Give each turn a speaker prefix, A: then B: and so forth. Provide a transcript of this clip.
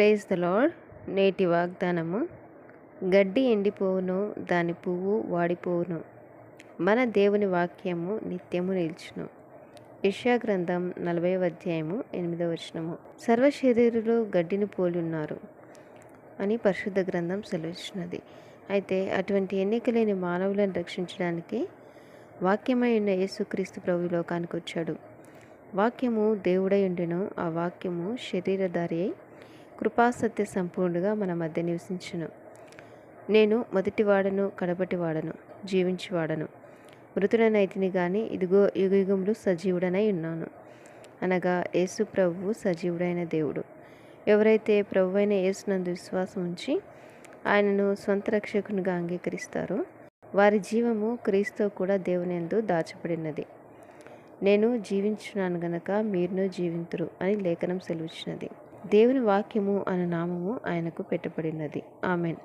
A: Praise the lord నేటి వాగ్దానము గడ్డి ఎండిపోవును దాని పువ్వు వాడిపోవును. మన దేవుని వాక్యము నిత్యము నిల్చును. యెషయా గ్రంథం నలభై అధ్యాయము ఎనిమిదవ వచనము. సర్వ శరీరులు గడ్డిని పోలి ఉన్నారు అని పరిశుద్ధ గ్రంథం సెలవిస్తున్నది అయితే అటువంటి ఎన్నిక లేని మానవులను రక్షించడానికి వాక్యమై ఉన్న యేసుక్రీస్తు ప్రభు లోకానికి వచ్చాడు. వాక్యము దేవుడై ఉండెను ఆ వాక్యము శరీరధారి అయి కృపాసత్య సంపూర్ణుడుగా మన మధ్య నివసించును. నేను మొదటివాడను కడపటివాడను జీవించివాడను మృతుడనైతిని కానీ ఇదిగో యుగయుగములు సజీవుడనై ఉన్నాను. అనగా యేసు ప్రభువు సజీవుడైన దేవుడు. ఎవరైతే ప్రభువైన యేసునందు విశ్వాసం ఉంచి ఆయనను సొంత రక్షకునిగా అంగీకరిస్తారో వారి జీవము క్రీస్తు కూడా దేవునిందు దాచబడినది. నేను జీవించున్నాను గనక మీరును జీవింతురు అని లేఖనం సెలవుచ్చినది. దేవుని వాక్యము అనే నామము ఆయనకు పెట్టబడినది. ఆమెన్.